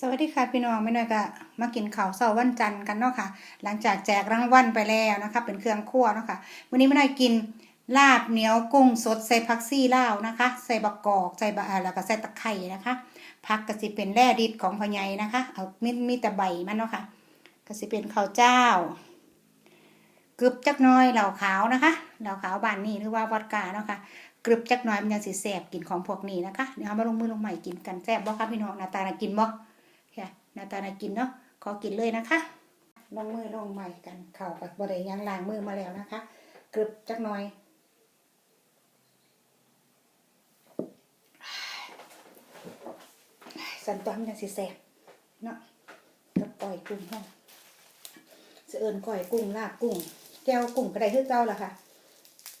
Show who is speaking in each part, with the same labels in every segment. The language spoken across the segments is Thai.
Speaker 1: สวัสดีค่ะพี่น้องไม่น้อยก็มากินข้าวเช้าวันจันทร์กันเนาะค่ะ หลังจากแจกรางวัลไปแล้วนะคะเป็นเครื่องคั่วเนาะค่ะวันนี้ไม่น้อยกินลาบเหนียวกุ้งสดใส่ผักซี่ลาวนะคะ ใส่บักอกใส่บะแล้วก็ใส่ตะไคร่นะคะผักก็สิเป็นแร่ดิบของพ่อใหญ่นะคะเอามีมีแต่ใบมันเนาะค่ะก็สิเป็นข้าวเจ้ากรึบจักน้อยเหล่าขาวนะคะเหล่าขาวบ้านนี้หรือว่าวอดกาเนาะค่ะกรึบจักน้อยมันยังสิแสบกินของพวกนี้นะคะเดี๋ยวมาลงมือลงใหม่กินกันแซ่บบ่คะพี่น้องหน้าตาน่ากินบ่ น้าตาน่ากินเนาะขอกินเลยนะคะลงมือลงใหม่กันเข่ากับบริยังล้างมือมาแล้วนะคะกรึบจักหน่อยสันตอมยังสิแสบเนาะกับก่อยกุ้งห้องเสือเอินก่อยกุ้งลาบกุ้งแก้วกุ้งก็ได้คือเจ้าล่ะค่ะ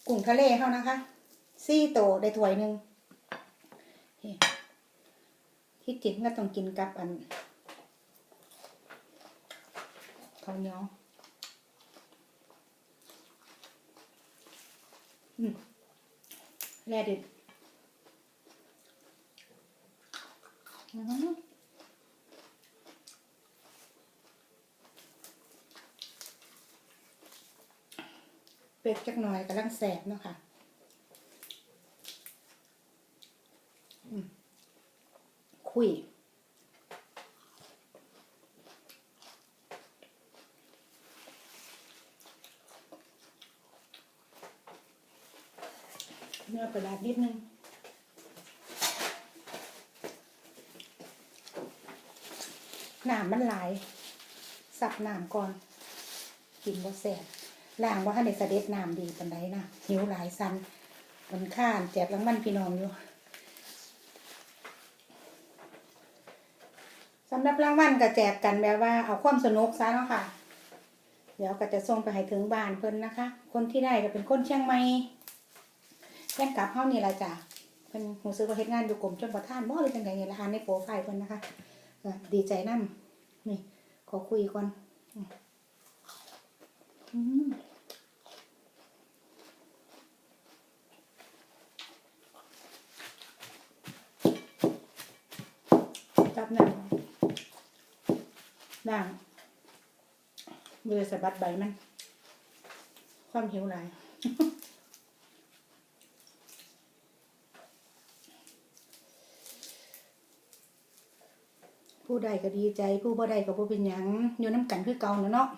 Speaker 1: กุ้งทะเลเขานะคะซี่โตได้ถ้วยหนึ่งที่จริงก็ต้องกินกับอัน ข้าวเหนียวอืมแร่ดิบอืมเป็ดจักหน่อยกำลังแสบเนาะค่ะอืมคุย เนื้อกระดาษนิดนึง น้ำมันหลาย สับ น้ำก่อน กินบ่แซ่บล้างว่าให้ในเสด็จน้ำดีปันไดนะหิวหลายสันมันข้านแจกรางวัลพี่น้องอยู่สำหรับรางวัลก็แจกกันแบบว่าเอาความสนุกซะเนาะค่ะ เดี๋ยวก็จะส่งไปให้ถึงบ้านเพิ่นนะคะ คนที่ได้ก็เป็นคนเชียงใหม่แฟนกลับเฮานี่ละจ้ะเพิ่นรู้สึกว่าเฮ็ดงานอยู่กรมชลประทานบ่หรือจังไดนี่ละอ่านในโปรไฟล์เพิ่นนะคะดีใจนํนี่ขอคุยก่อน อืมจับหนังหนังเบื่อสะบัดใบมัน ความหิวหล ผู้ใดก็ดีใจ ผู้บ่ใดก็บ่เป็นหยังอยู่น้ำกันคือเก่าเนาะเนาะ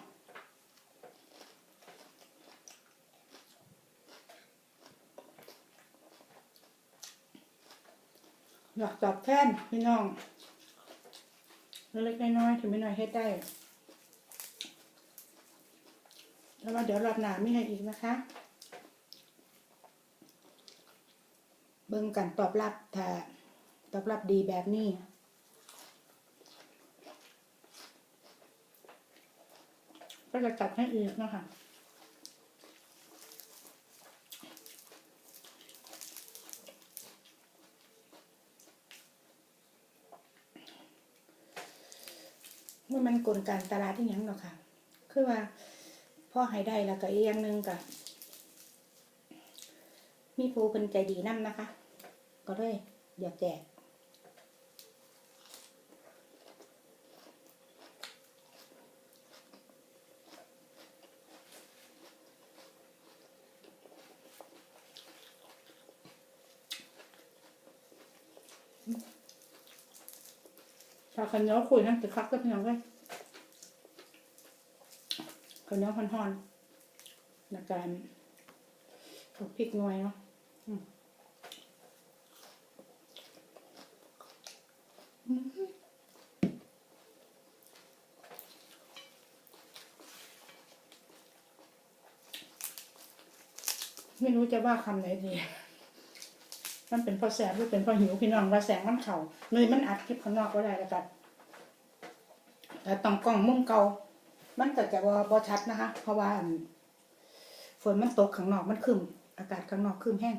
Speaker 1: อยากตอบแทนพี่น้องเล็กๆน้อยๆถึงไม่น้อยเฮ็ดได้แล้วว่าเดี๋ยวรอบหน้ามีให้อีกนะคะ เบิ่งกันตอบรับถ้าตอบรับดีแบบนี้ ก็จะจัดให้อีกนะคะเมื่อมันกลการตลาดที่ยังหรอกค่ะ คือว่าพ่อให้ได้แล้วก็อีกอย่างหนึ่งกับมีผู้เป็นใจดีนั่นนะคะ ก็เลยอยากแจก ขันเหนียวคุยนะจะคักก็พี่น้องเลยขันเหนียวฮอนๆในการถูกพริกหน่วยเนาะอืมอืมไม่รู้จะว่าคำไหนดีมันเป็นเพราะแสบหรือเป็นเพราะหิวพี่น้องว่าแสงมันเข่าเลยมันอัดคลิปข้างนอกก็ได้แล้วกัน แต่ต้องกล้องมุมเก่ามันก็จะว่าบ่ชัดนะคะ เพราะว่าฝนมันตกข้างนอกมันคืมอากาศข้างนอกคืมแห้ง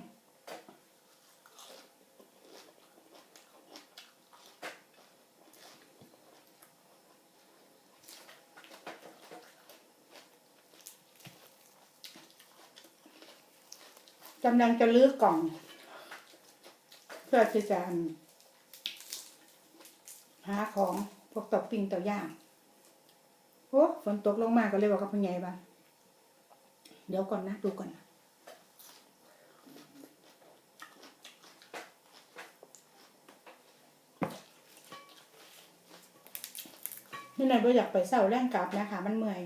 Speaker 1: กำลังจะลื้อกล่อง เพื่อที่จะหาของ เพราะปิ้งเต่าย่างโอ้ฝนตกลงมาก็เลยบอกกับพ่อใหญ่บ้าเดี๋ยวก่อนนะ ดูก่อนนะนี่นายบ่อยากไปเศร้าแรงกลับนะคะมันเมื่อย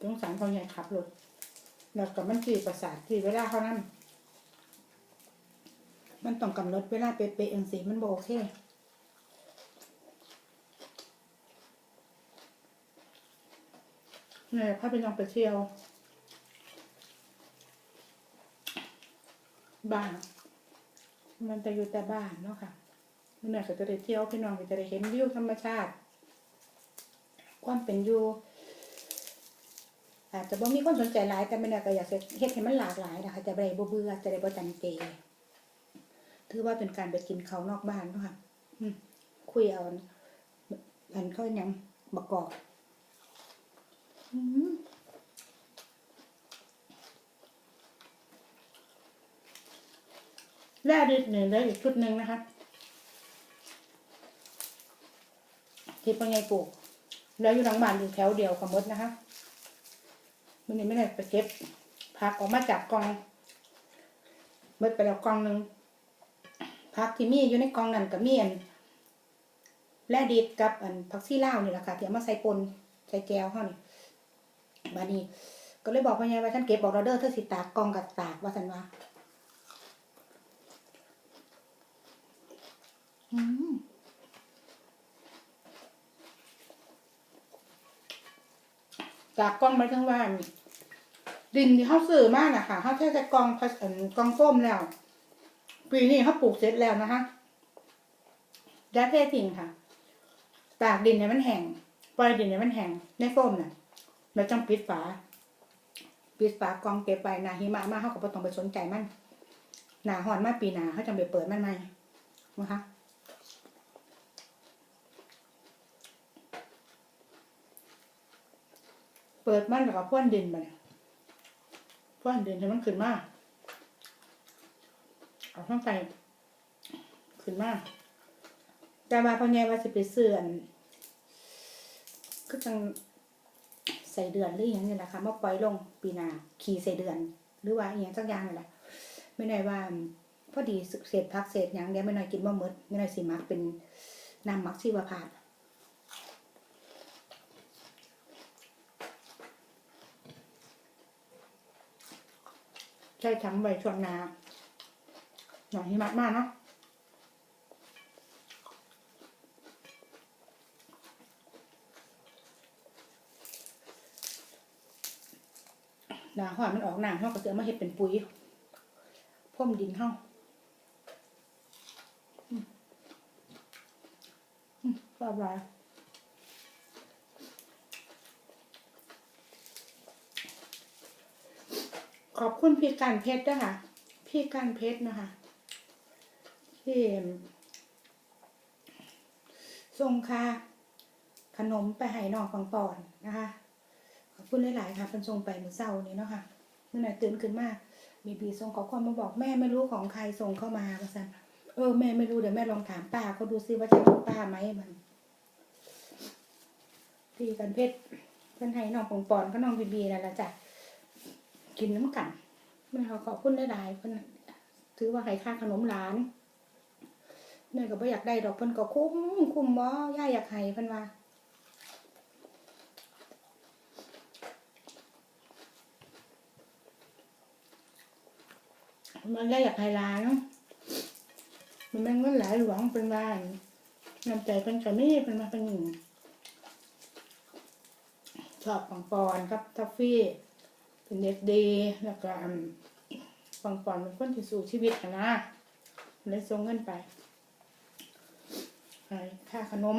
Speaker 1: ต้องสารพ่อใหญ่ขับรถแล้วกับมันจีประสาทที่เวลาเขานั่นมันต้องกำหนดเวลาเป๊ะๆเองสิมันบโอเค เนี่ยพาไปลองไปเที่ยว บ้าน มันจะอยู่แต่บ้านเนาะค่ะเมื่อไหร่ก็จะได้เที่ยวพี่น้องก็จะได้เห็นวิวธรรมชาติ ความเป็นอยู่อาจจะบ่มีคนสนใจหลายแต่ไม่น่าก็อยากจะเฮ็ดให้มันหลากหลายนะคะจะได้บ่เบื่อจะได้บ่จันเจถือว่าเป็นการไปกินเขานอกบ้านเนาะค่ะคุยเอาอันเขายังบักกอกอืม แร่ดิบเนี่ยได้อีกชุดหนึ่งนะคะที่ปังไงปลูก แล้วอยู่หลังบ้านอยู่แถวเดียวกับมดนะคะมันนี่ไม่ได้ไปเก็บผักออกมาจากกองมดไปแล้วกองหนึ่งผักที่มีอยู่ในกองนั่นกับมีอันแร่ดิบกับอันผักซี่ล่านี่แหละค่ะที่เอามาใส่ปนใส่แก้วเขานี่ บานี้ก็เลยบอกพ่อใหญ่ว่าฉันเก็บบอกเราเด้อเธอสิตากกองกับตากว่าสันว่าอืมตากกองไปทั้งวันดินที่เขาซื้อมากนะคะเขาแค่จะกองผสมกองส้มแล้ว ปีนี้เขาปลูกเสร็จแล้วนะคะได้เททิ้งค่ะ ตากดินเนี่ยมันแห้งปล่อยดินเนี่ยมันแห้งในส้มน่ะ เราจังปิดฝา ปิดฝากองเก็บไปนาหิมะมาเขาก็บต้องไปสนใจมันหนาหอนมาปีหนาเขาจังไปเปิดมันใหม่นะคะเปิดมันแล้วก็พ่นดินไปพ่นดินให้มันขึ้นมาเอาข้างในขึ้นมาแต่ว่าพ่อใหญ่ว่าสิไปเสื่อนก็จัง ส่เดือนหรืออย่างนี้แหละค่ะมาปล่อยลงปีหนาขี่ใส่เดือน หรือว่าอย่างสักอย่างนี่แหละไม่ได้ว่าพอดีเศษพักเศษอย่างเดียวไม่น้อยกินบ่หมดไม่น้อยสิมักเป็นน้ำมักชีวภาพใช่ทั้งใบช่วงนาหน่อยหิมะมากเนาะ ห นาหอยมันออกหนาเฮาก็สิเอมาเฮ็ดเป็นปุ๋ยพ่มดินเฮาอืมอืมบาบาขอบคุณพี่การเพชรด้วยค่ะ พี่การเพชรนะคะที่ส่งค่าขนมไปให้น้องฟังปอนนะคะ คุณหลายๆค่ะเป็นส่งไปเหมื่อเช้านี้เนาะค่ะเมื่อไหร่ตื่นขึ้นมามีบีส่งขอความมาบอกแม่ไม่รู้ของใครส่งเข้ามาว่าสันเออแม่ไม่รู้เดี๋ยวแม่ลองถามป้าเขาดูซิว่าใช่ของป้าไหมมันพี่กันเพชรเพื่อนให้น้องปองปอนก็น้องบีบีนั่นแหละจ้ะกินน้ำกันแม่เขาขอบคุณหลายๆเพื่อนถือว่าให้ค่าขนมหลานแม่ก็บ่อยากได้ดอกเพิ่นก็คุ้มคุ้มบ่ย่าอยากให้เพิ่นว่า มันได้อยากให้ร้านมันเป็นเงินหลายหลวงเป็นบ้านนำใจเป็นกระมี่เป็นมาเป็นหนึ่งชอบปังปอนครับทัฟฟี่ เป็นเด็กดีแล้วก็ปังปอนเป็นคนที่สู้ชีวิตอะนะเลยส่งเงินไปค่าขนม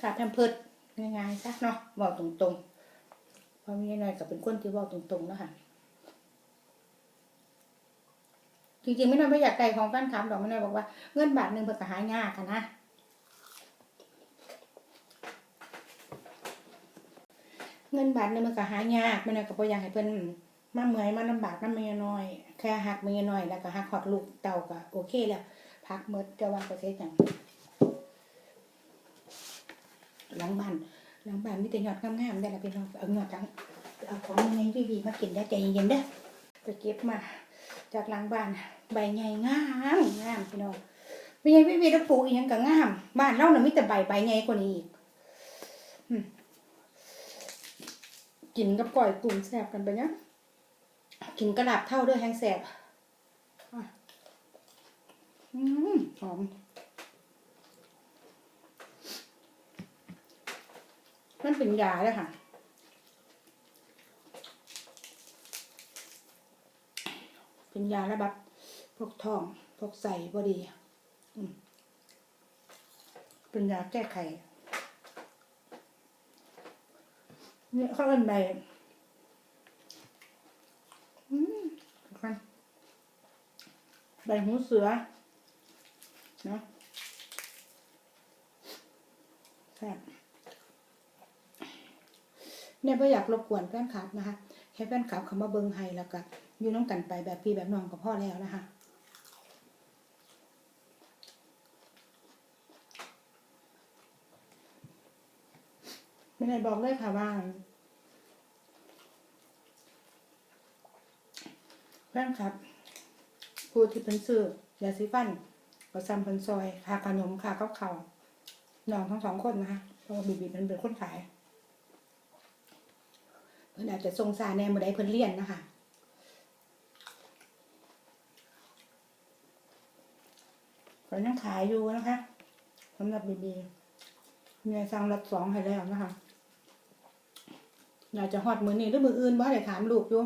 Speaker 1: ค่าแพมเพิร์ดง่ายๆซะเนาะบอกตรงๆพรามีน้อยกับเป็นคนที่บอกตรงๆเนาะค่ะ จริงๆไม่น้อยไม่อยากไกลของแฟนคลับดอกไม่น้อยบอกว่าเงินบาทหนึ่งเพื่อหายากนะเงินบาทหนึ่งมันก็หายากไม่น้อยก็บ่อยากให้เพิ่นมาเหมยมาลำบากน้ำเมียน้อย แค่หักเมียน้อยแล้วก็หักขอดลูกเต่าก็โอเคแล้วพักเมดจะว่าประเทศอย่างหลังบ้านหลังบ้านมีแต่ยอดงามๆได้ละพี่น้องเอายอดจังเอาของในวีวีมากินได้ใจเย็นๆเด้อไปเก็บมา จากหลังบ้าน ใบใหญ่งามงามพี่น้องไม่ใช่วีวีแล้วปลูกอียังก็งาม บ้านเราน่ะมีแต่ใบใบใหญ่กว่านี้อีกกินกับก่อยกุ้งแซ่บกันไปเนี่ยกินกระดาบเท่าด้วยแห้งแซ่บอะอืมหอมมันเป็นยาเลยค่ะ เป็นยาระบับพวกท้องพวกใส่พอดีเป็นยาแก้ไขเนี่ยเขาเป็นใบอืมกันใบหูเสือเนาะแซ่บเนี่ยไม่อยากรบกวนแฟนคลับนะคะแค่แฟนคลับเขามาเบิงให้แล้วก็ อยู่น้องกันไปแบบพี่แบบน้องกับพ่อแล้วนะคะไม่ได้บอกเลยค่ะว่าแฟนคลับผู้ที่เป็นซื้อยาสีฟันประจำเป็นซอยคาขนมคาข้าวเขาน้องทั้งสองคนนะคะเพราะว่าบีบีมันเป็นคนขายเพิ่นอาจจะทรงสาแนมบ่ได้เพิ่นเรียนนะคะ เพิ่นยังขายอยู่นะคะสำหรับบีบีเมียสั่งรับสองให้แล้วนะคะอยากจะฮอดมือนี้หรือมืออื่นบ่ได้ถามลูกอยู่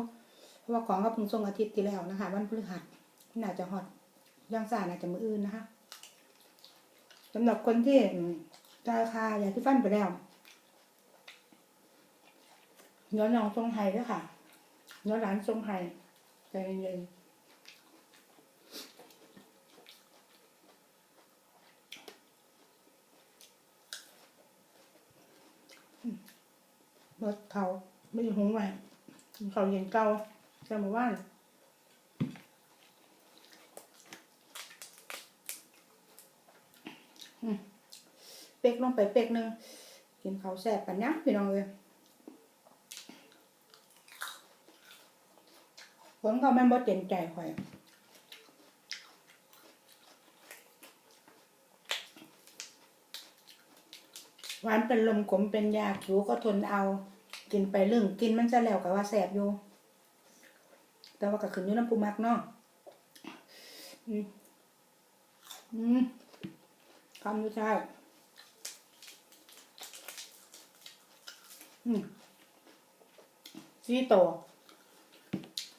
Speaker 1: เพราะว่าของก็เพิ่งส่งอาทิตย์ที่แล้วนะคะ วันพฤหัสน่าจะฮอดยังสาน่าจะมืออื่นนะคะสำหรับคนที่จ่ายค่ายาที่ฟันไปแล้วเนื้อน้องทรงไทยด้วยค่ะเนื้อนร้านทรงไทยใจเย็นๆ รถเขาไม่ได้หงไว้เขาเย็นเก่าจะมาว่านเป็กลงไปเป็กหนึ่งกินเขาแซ่บกันนะพี่น้องเลยผลเขาแม่นบ่เต็มใจข่อย หวานเป็นลมขมเป็นยาผิวก็ทนเอา กินไปเรื่องกินมันจะแล้วกับว่าแสบอยู่ แต่ว่าก็ขึ้นอยู่น้ำปูมักเนาะอืมอืมคำดูใช่อืมซีโต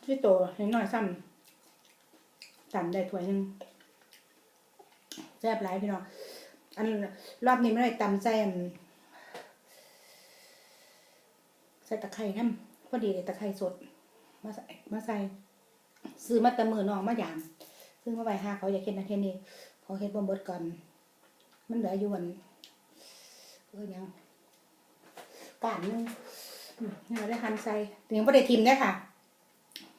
Speaker 1: พี่โตเห็นหน่อยซ้ำจำได้ถ้วยหนึงแซ่บหลายพี่น้อง อันรอบนี้ไม่ได้ตำใส่ใส่ตะไคร้น้ำพอดีเลยตะไคร้สด มาใส่มาใส่ซื้อมาตะมือน้องมาอย่างซื้อมาไว้ห้าเขาอยากเห็นนะเทนนี่เขาเฮ็ดบ่เบิดก่อน มันเหลืออยู่วันเออยังการนึงเราได้หั่นใส่ถึงบ่ได้ทิมได้อค่ะ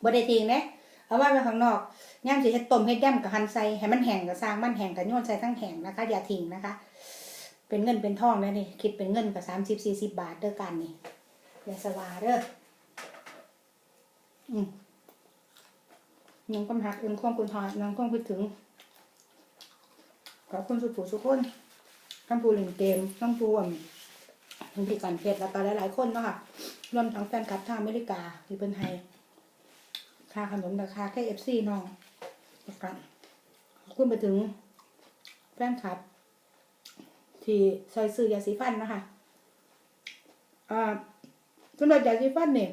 Speaker 1: บ่ได้ทิ้งเด้เอาไว้ไว้ข้างนอก ย่ามสิเฮ็ดต้มเฮ็ดย่ำกับหันใส่ให้มันแห้งก็สร้างมันแห้งก็โยนใส่ทั้งแห้งนะคะ อย่าทิ้งนะคะ เป็นเงินเป็นทองนะนี่คิดเป็นเงินก็30 40บสี่สิบาทเด้อกันนี่อย่าสวาเด้ออืมยังกำหักเอินความคุณทอดน้องความคิดถึงขอบคุณสุดผู้สุกคนทั้งผู้เล่นเกมทั้งผู้อ่ำทั้งที่การเพจแล้วก็หลายๆคนเนาะค่ะรวมทั้งแฟนคลับทางอเมริกาที่เป็นไทยค่าขนมราคาแค่เอฟซีน้อง ประกันคุณไปถึงแฟนคลับ ที่ซอยซื้อยาสีฟันนะคะอ่าสำหรับยาสีฟันเนี่ย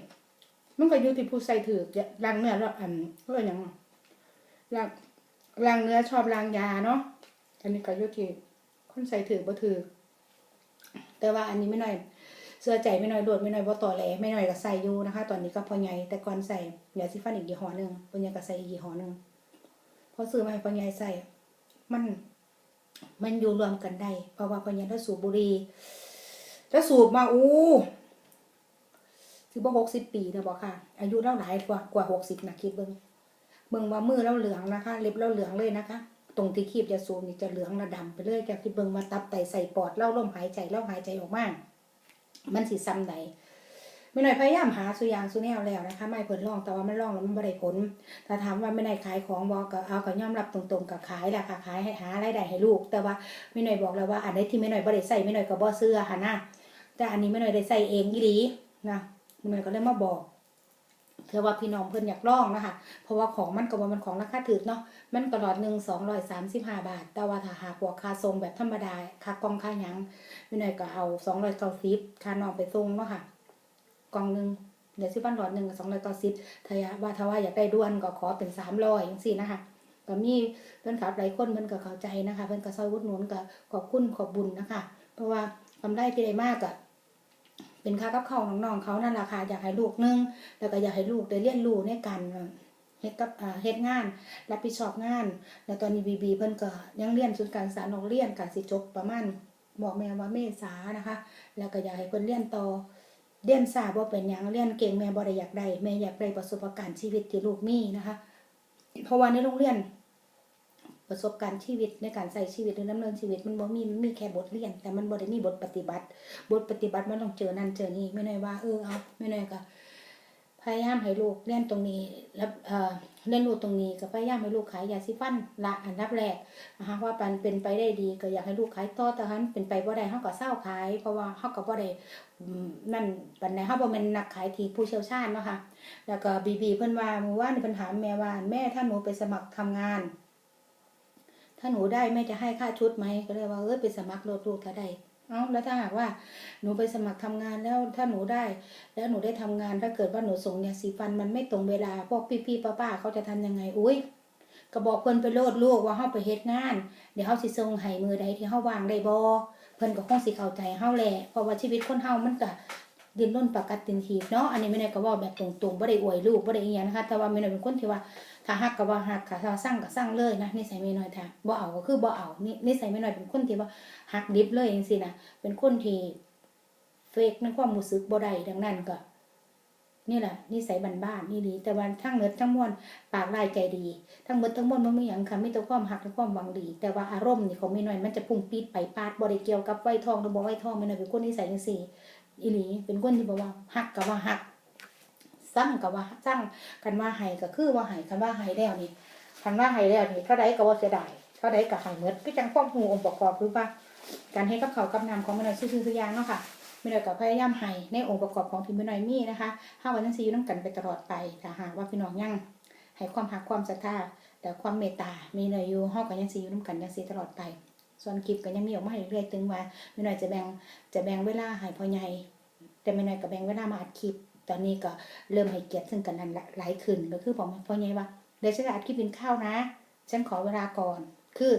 Speaker 1: มันก็อยู่ที่ผู้ใส่ถือล้างเนื้อแล้วอันก็อย่างล้างล้างเนื้อชอบล้างยาเนาะอันนี้ก็อยู่ที่คนใส่ถือบ่ถือแต่ว่าอันนี้ไม่น้อยเสื้อใจไม่น้อยโดดไม่น้อยบ่ต่อแหลไม่น้อยก็ใส่อยู่นะคะ ตอนนี้ก็พอใหญ่แต่ก่อนใส่ยาสีฟันอีกยี่ห้อหนึ่งพอใหญ่ก็ใส่อีกยี่ห้อหนึ่ง อซื้อมาให้พอใหญ่ใส่มัน มันอยู่รวมกันได้เพราะว่าพอใหญ่ถ้าสูบบุหรี่ถ้าสูบมาอู้ถือว่าหกสิบปีนะบอกค่ะ อายุเท่าหลายกว่ากว่าหกสิบนะคิดเบิ้งเบิ้งว่ามือเราเหลืองนะคะ เล็บเราเหลืองเลยนะคะ ตรงที่คีบยาสูบนี่จะเหลืองระดำไปเลยแกคิดเบิ่งว่าตับไตใส่ปอดเล่าลมหายใจเล่าหายใจออกมากมันสิซ้ำใด ไม่หน้อยพยายามหาสุยางสุแนวแล้วนะคะไม่เพิ่นลองแต่ว่ามันลองแล้วมันบ่ได้ผลถ้าถามว่าไม่ได้ขายของบอกก็เอาก็ยอมรับตรงๆกับขายแหละค่ะขายให้หารายได้ให้ลูก แต่ว่าไม่หน้อยบอกแล้วว่าอันใดที่ไม่หน้อยบ่ได้ใส่ไม่หน้อยก็บ่เสื้อค่ะนะแต่อันนี้ไม่หน้อยได้ใส่เองอีหลีนะไม่หน้อยก็เลยมาบอกเธอว่าพี่น้องเพิ่อนอยากลองนะคะ เพราะว่าของมันก็ว่ามันของราคาถูกเนาะ มันก็หลอดหนึ่งสองร้อยสามสิบห้าบาท แต่ว่าถ้าหากพวกค่าทรงแบบธรรมดาค่ากองค่ายังไม่หน่อยก็เอาสองร้อยเก้าสิบค่าน้องไปทรงเนาะค่ะ กล่องหนึ่งเดี๋ยวซื้อบ้านหลอดหนึ่งกับสองร้อยเก้าสิบถ้าอยากว่าถ้าว่าอยากได้ด้วนก็ขอเป็นสามร้อยอย่างสี่นะคะก็มีเพื่อนขับหลายคนเพื่อนก็เข้าใจนะคะ เพื่อนก็ซอยวุดหนุนก็ขอบคุณขอบบุญนะคะ เพราะว่ากำไรที่ได้มากอะเป็นค่ากับข้าวน้องๆเขานั่นแหละค่ะอยากให้ลูกนึงแล้วก็อยากให้ลูกได้เรียนรู้ในการเฮ็ดกับเฮ็ดงาน รับผิดชอบงาน แล้วตอนนี้บีบีเพิ่นก็ยังเรียนศูนย์การศึกษานอกเรียนก็สิจบประมาณบอกแม่ว่าเมษานะคะ แล้วก็อยากให้เพิ่นเรียนต่อ เรียนทราบว่าเป็นอย่างเรียนเก่งแม่บ่ได้อยากได้แม่อยากได้ประสบการณ์ชีวิตที่ลูกมีนะคะ เพราะว่าในโรงเรียนประสบการณ์ชีวิตในการใส่ชีวิตหรือดำเนินชีวิตมันบ่มีมันมีแค่บทเรียน แต่มันบ่ได้มีบทปฏิบัติ บทปฏิบัติมันต้องเจอนั่นเจอนี่ไม่น้อยว่าเออเอาไม่น้อยก็ พยายามให้ลูกเรียนตรงนี้แล้วเอ่อเรียนรู้ตรงนี้ก็พยายามให้ลูกขายยาสีฟันละอันดับแรกนะคะว่าปันเป็นไปได้ดีก็อยากให้ลูกขายต่อแต่หันเป็นไปบ่ได้เฮาก็เศร้าขาย เพราะว่าเฮาก็บ่ได้นั่นปานใดเฮาบ่แม่นนักขายทีผู้เชี่ยวชาญเนาะค่ะแล้วก็บีบีเพิ่นว่ามื่อวานนี่เพิ่นถาแม่ว่าแม่ถ้าหนูไปสมัครทำงาน ถ้าหนูได้แม่จะให้ค่าชุดไหมก็เลยว่าเออไปสมัครโลดลูกถ้าได้ เอาแล้วถ้าหากว่าหนูไปสมัครทำงานแล้วถ้าหนูได้ แล้วหนูได้ทำงานถ้าเกิดว่าหนูส่งยาสีฟันมันไม่ตรงเวลาพวกพี่ๆป้าๆเขาจะทำยังไงอุ้ยก็บอกเพิ่นไปโลดลูกว่าเฮาไปเฮ็ดงาน เดี๋ยวเฮาสิส่งให้มือใดที่เฮาวางได้บ่เพิ่นก็คงสิเข้าใจเฮาแหละเพราะว่าชีวิตคนเฮามันก็ดิ้นรนปากัดตินทีเนาะอันนี้ไม่ได้ก็ว้าแบบตรงๆบ่ได้อวยลูกบ่ได้อีหยังนะคะแต่ว่าไม่ได้เป็นคนที่ว่า ถ้าฮักก็ว่าฮักค่ะถ้าสร้างก็สร้างเลยนะนิสัยไม่น้อยถ้าบ่เอาก็คือบ่เอานี่นิสัยไม่น้อยเป็นคนที่ว่าฮักดิบเลยจังซี่นะเป็นคนที่เฟกในความรู้สึกบ่ได้ดังนั้นก็ นี่แหละนิสัยบ้านๆนี่ดี แต่ว่าทั้งเนิดทั้งมวลปากลายใจดี ทั้งหมดทั้งมวลมันไมีหยังค่ะไมีแต่ความหักและความหวังดี แต่ว่าอารมณ์นี่ของไม่น้อยมันจะพุ่งปีดไปปาดบ่ได้เกี่ยวกับไว้ทองหรือบ่ไว้ทองไม่น้อยเป็นคนนิสัยจังซี่อีหลีเป็นคนที่บอกว่าฮักก็ว่าฮัก สั่งก็ว่าสั่งกันว่าให้ก็คือว่าให้กันว่าให้แล้วนี่คันว่าให้แล้วนี่เท่าใดก็บ่เสียดายเท่าใดก็ให้หมดก็จังความหูองค์ประกอบคือว่าการให้กับเขากับนำของม่น้อยซื่อๆทุกอย่างเนาะค่ะแม่น้อยก็พยายามให้ในองค์ประกอบของที่แม่น้อยมีนะคะเฮาก็จังสิอยู่นํกันไปตลอดไปถ้าหากว่าพี่น้องยังให้ความรักความศรัทธาแต่ความเมตตา มีน้อยอยู่เฮาก็ยังสิอยู่นํกันจังซี่ตลอดไป ส่วนคลิปก็ยังมีออกมาเรื่อยๆถึงว่าแม่น้อยจะแบ่งจะแบ่งเวลาให้พ่อใหญ่แต่แม่น้อยก็แบ่งเวลามาอัดคลิป ตอนนี้ก็เริ่มให้เกียรติซึ่งกันนั้นหลายขึ้นก็คือบอกพ่อใหญ่ว่าเดี๋ยวฉันจะอัดคลิปกินข้าวนะ ฉันขอเวลาก่อน คือ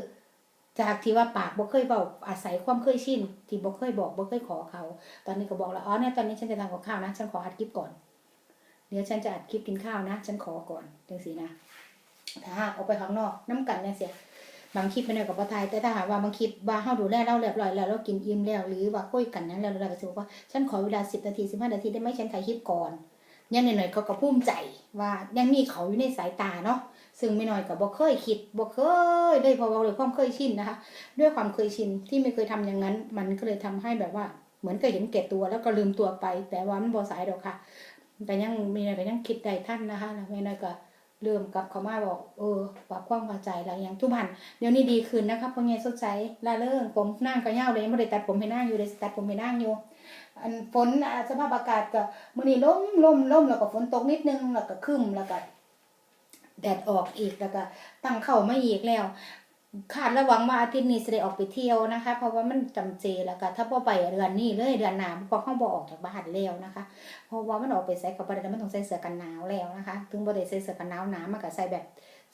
Speaker 1: จากที่ว่าปากบ่เคยบอกอาศัยความเคยชินที่บ่เคยบอกบ่เคยขอเขา ตอนนี้ก็บอกแล้วอ๋อเนี่ยตอนนี้ฉันจะทำกับข้าวนะฉันขออัดคลิปก่อน เดี๋ยวฉันจะอัดคลิปกินข้าวนะ ฉันขอก่อนจังสีนะ ถ้าหากออกไปข้างนอกน้ำกันเนี่ยเสีย บางคลิปไม่ได้กับพ่อไทยแต่ถ้าหากว่าบางคลิปว่าเฮาดูแลเราเรียบร้อยแล้วเรากินอิ่มแล้ว หรือว่าคุยกันนั้นแล้วเราก็จะบอกว่าฉันขอเวลาสิบนาทีสิบห้านาทีได้ไหมฉันถ่ายคลิปก่อนยังหน่อยๆเขาก็ภูมิใจว่ายังมีเขาอยู่ในสายตาเนาะซึ่งไม่น้อยก็บ,บ่เคยคิดบ่เคยเลยเพราะว่าเลยความเคยชินนะคะ ด้วยความเคยชินที่ไม่เคยทำอย่างนั้น มันก็เลยทำให้แบบว่าเหมือนเคยเห็นแก่ตัวแล้วก็ลืมตัวไป แต่ว่ามันบ่สายดอกค่ะ แต่ยังมีอะไรก็ยังคิดได้ท่านนะคะแล้วไม่น้อยก็ เริ่มกลับเขามาบอก เออปรับความเข้าใจแล้วยังทุกพันเดี๋ยวนี้ดีขึ้นนะคะเพราะไงสดใสละเริงผมนั่งก็ยาเลยไม่ได้ตัดผมให้นั่งอยู่เลยตัดผมให้นั่งอยู่อันฝนสภาพอากาศก็มื่อนี้ลมลมลมแล้วก็ฝนตกนิดนึงแล้วก็คึมแล้วก็แดดออกอีกแล้วก็ตั้งเข้ามาอีกแล้ว คาดระหวังว่าอาทิตย์นี้จะได้ออกไปเที่ยวนะคะ เพราะว่ามันจำเจแล้วก็ถ้าพอไปเดือนนี้เลยเดือนหน้าเพราะเขาบอออกจากบ้านแล้วนะคะ เพราะว่ามันออกไปใส่กับประเด็นมันต้องใส่เสื้อกันหนาวแล้วนะคะ ถึงบ่ได้ใส่เสื้อกันหนาวหนามันก็ใส่แบบ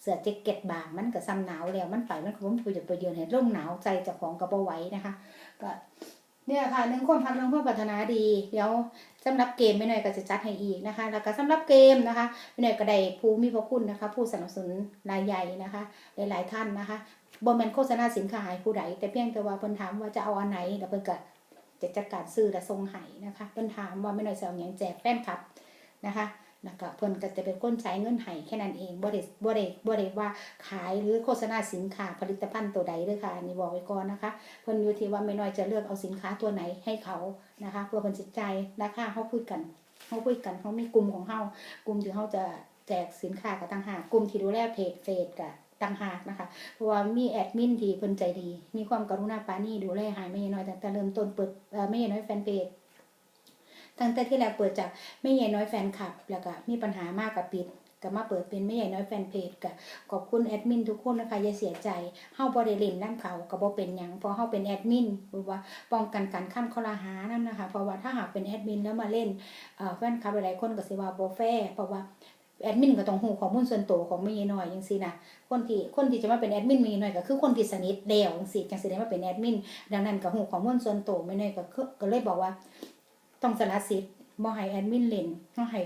Speaker 1: เสื้อแจ็คเก็ตบางมันก็ซ้ำหนาวแล้วมันไปมันก็บ่มีประโยชน์ประโยชน์ให้ร่มหนาวใจจ้าของก็บ่ไหวนะคะ ก็เนี่ยค่ะหนึ่งความพักเรื่องความปรารถนาดีเดี๋ยว สำหรับเกมไม่หน่อยก็จะจัดให้อีกนะคะ แล้วก็สำหรับเกมนะคะไม่หน่อยก็ได้ผู้มีพระคุณนะคะ ผู้สนับสนุนรายใหญ่นะคะ หลาย ๆ ท่านนะคะบ่แม่นโฆษณาสินค้าให้ผู้ใดแต่เพียงแต่ว่าเพิ่นถามว่าจะเอาอันไหนแล้วเพิ่นก็จะจัดการซื้อและทรงไห้นะคะเพิ่นถามว่าไม่หน่อยจะเอาอย่างแจกแฟนคลับนะคะ นะคะเพิ่นก็จะเป็นคนใช้เงินให้แค่นั้นเองบ่ได้บ่ได้บ่ได้ว่าขายหรือโฆษณาสินค้าผลิตภัณฑ์ตัวใดเด้อค่ะนี่บอกไว้ก่อนนะคะเพิ่นอยู่ที่ว่าแม่น้อยจะเลือกเอาสินค้าตัวไหนให้เขานะคะเพื่อเพิ่นสิใจายราคาเฮาคุยกันเฮาคุยกันเฮามีกลุ่มของเฮากลุ่มที่เฮาจะแจกสินค้ากับต่างหากกลุ่มที่ดูแลเพจเฟซกับต่างหากนะคะ เพราะว่ามีแอดมินที่เพิ่นใจดี มีความกรุณาปราณีดูแลหายไม่น้อยแต่เริ่มต้นเปิดไม่น้อยแฟนเพจ ตั้งแต่ที่แรกเปิดจากไม่ใหญ่น้อยแฟนคลับ แล้วก็มีปัญหามากกับปิดก็มาเปิดเป็นไม่ใหญ่น้อยแฟนเพจก็ขอบคุณแอดมินทุกคนนะคะอย่าเสียใจเฮาบ่ได้เล่นนํเขาก็บ่เป็นหยังเพราะเฮาเป็นแอดมินหรือว่าป้องกันการค้ำข้อลหานํนนะคะเพราะว่าถ้าหากเป็นแอดมินแล้วมาเล่นแฟนคลับหลายๆคนก็สิว่าบ่แฟร์เพราะว่าแอดมินก็ต้องฮู้ข้อมูลส่วนตัวของไม่ใหญ่น้อยจังซี่นะคนที่คนที่จะมาเป็นแอดมินมีหน่อยก็คือคนที่สนิทแล้วจังซี่จังสิได้มาเป็นแอดมินดังนั้นก็ฮู้ข้อมูลส่วนตัวไม่น้อยก็คือก็เลยบอกว่า ต้องสละสิทธิ์บ่ให้แอดมินเล่นเฮาให้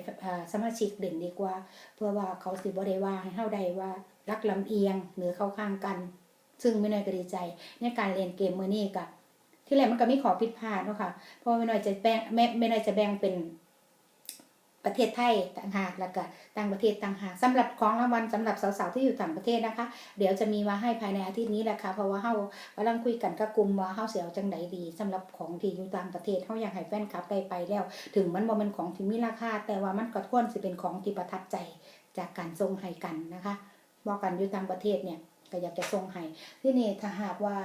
Speaker 1: สมาชิกเล่นดีกว่า เพื่อว่าเขาสิบ่ได้ว่าให้เฮาได้ว่ารักลำเอียงหรือเข้าข้างกัน ซึ่งไม่น้อยก็ดีใจ ในการเล่นเกมมื้อนี้กับที่แรกมันก็มีขอผิดพลาดเนาะค่ะเพราะไม่น้อยจะแบ่งไม่ไม่น้อยจะแบ่งเป็น ประเทศไทยต่างหากแล้วก็ต่างประเทศต่างหากสำหรับของรางวัลสำหรับสาวๆที่อยู่ต่างประเทศนะคะ เดี๋ยวจะมีมาให้ภายในอาทิตย์นี้แหละค่ะเพราะว่าเฮากำลังคุยกันกับกลุ่มว่าเฮาสิเอาจังไดดีสำหรับของที่อยู่ต่างประเทศเฮาอยากให้แฟนคลับได้ไปแล้ว ถึงมันบ่แม่นของที่มีราคาแต่ว่ามันก็ควรสิเป็นของที่ประทับใจจากการส่งให้กันนะคะบอกกันอยู่ต่างประเทศเนี่ยก็อยากจะส่งให้ที่นี่ถ้าหากว่า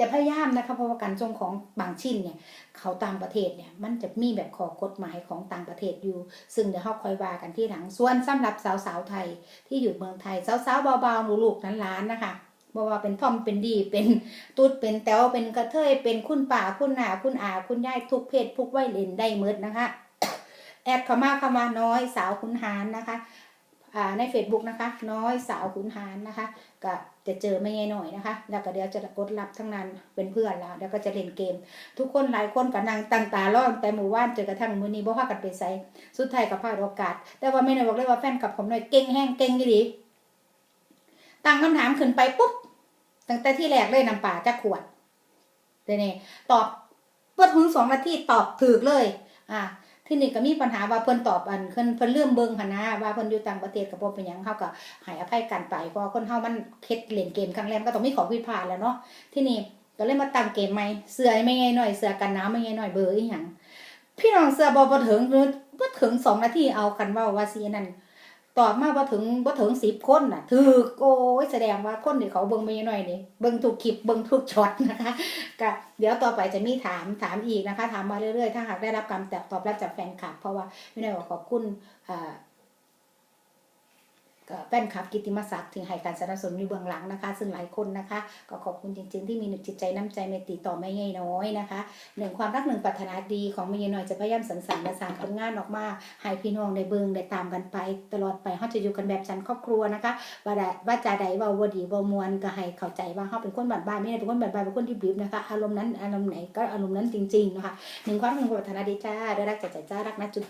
Speaker 1: จะพยายามนะคะเพราะว่าการส่งของบางชิ้นเนี่ยเขาต่างประเทศเนี่ยมันจะมีแบบขอกฎหมายของต่างประเทศอยู่ ซึ่งเดี๋ยวเราคอยว่ากันที่หลังส่วนสำหรับสาวๆไทยที่อยู่เมืองไทยสาวๆเบาๆหลูกนั้นล้านๆนะคะบ่ว่าเป็นทอมเป็นดีเป็นตุ๊ดเป็นแต้วเป็นกระเทยเป็นคุณป่าคุณหนาคุณอาคุณยายทุกเพศทุกวัยเล่นได้หมดนะคะแอดเข้ามาเข้ามาน้อยสาวคุณหารนะคะ ใน Facebook นะคะ น้อยสาวคุณหารนะคะก็จะเจอไม่ง่ายหน่อยนะคะ แล้วก็เดี๋ยวจะกดรับทั้งนั้นเป็นเพื่อนแล้วเดี๋ยวก็จะเล่นเกม ทุกคนหลายคนก็นั่งตั้งตารอแต่หมู่บ้านจนกระทั่งมือนี้บ่พากันไปไสสุดท้ายก็พลาดโอกาส แต่ว่าไม่ได้บอกเลยว่าแฟนกับผมหน่อยเก่งแห้งเก่งอีหลีตั้งคำถามขึ้นไปปุ๊บตั้งแต่ที่แรกเลยน้ำป่าจะขวดเดี๋ยวนี้ตอบเปิดถึงสองนาทีตอบถูกเลย อ่า ที่นี่ก็มีปัญหาว่าเพิ่นตอบอันเพิ่นเพิ่นเริ่มเบิ่งหันนะว่าเพิ่นอยู่ต่างประเทศกับ่เป็นหยังเฮาก็ให้อภัยกันไปเพราะคนเฮามันเฮ็ดเล่นเกมครั้งแรกก็ต้องมีของผิดพลาดแล้วเนาะที่นี่ก็เลยมาตั้งเกมใหม่เสื้อไม่ไงหน่อยเสื้อกันหนาวไม่ไงหน่อยเบอร์อีหยังพี่น้องเสื้อบ่บ่ถึงบ่ถึงสองนาทีเอากันเว้าว่าสิอันนั้น ตอบมาบ่ถึงบ่ถึงสิบคนน่ะถือโอ้ยแสดงว่าคนที่เขาเบิ้งไม่น้อยนี่เบิ้งถูกคลิปเบิ้งถูกช็อตนะคะก็เดี๋ยวต่อไปจะมีถามถามอีกนะคะ ถามมาเรื่อยๆ ถ้าหากได้รับการตอบรับจากแฟนคลับ เพราะว่าไม่ได้บอกขอบคุณอ่า แฟนคลับกิตติมศักดิ์ที่ให้การสนับสนุนอยู่เบื้องหลังนะคะ ซึ่งหลายคนนะคะ ก็ขอบคุณจริง ๆ ที่มีหนึ่งจิตใจน้ำใจเมตติต่อไม่ง่ายน้อยนะคะหนึ่งความรักหนึ่งปรารถนาดีของไม่ง่ายน้อยจะพยายามสรรสรรค์และสร้างผลงานออกมาให้พี่น้องได้เบิ่งได้ตามกันไปตลอดไปเขาจะอยู่กันแบบฉันครอบครัวนะคะว่าใดว่าจาใดว่าบ่ดีบ่มวนก็ให้เข้าใจว่าเขาเป็นคนบ้านไม่ได้เป็นคนบ้านเป็นคนที่บีบนะคะอารมณ์นั้นอารมณ์ไหนก็อารมณ์นั้นจริงๆนะคะหนึ่งความรักหนึ่งปรารถนาดีจ้าได้รักจากใจจ้ารักนะจุ๊บ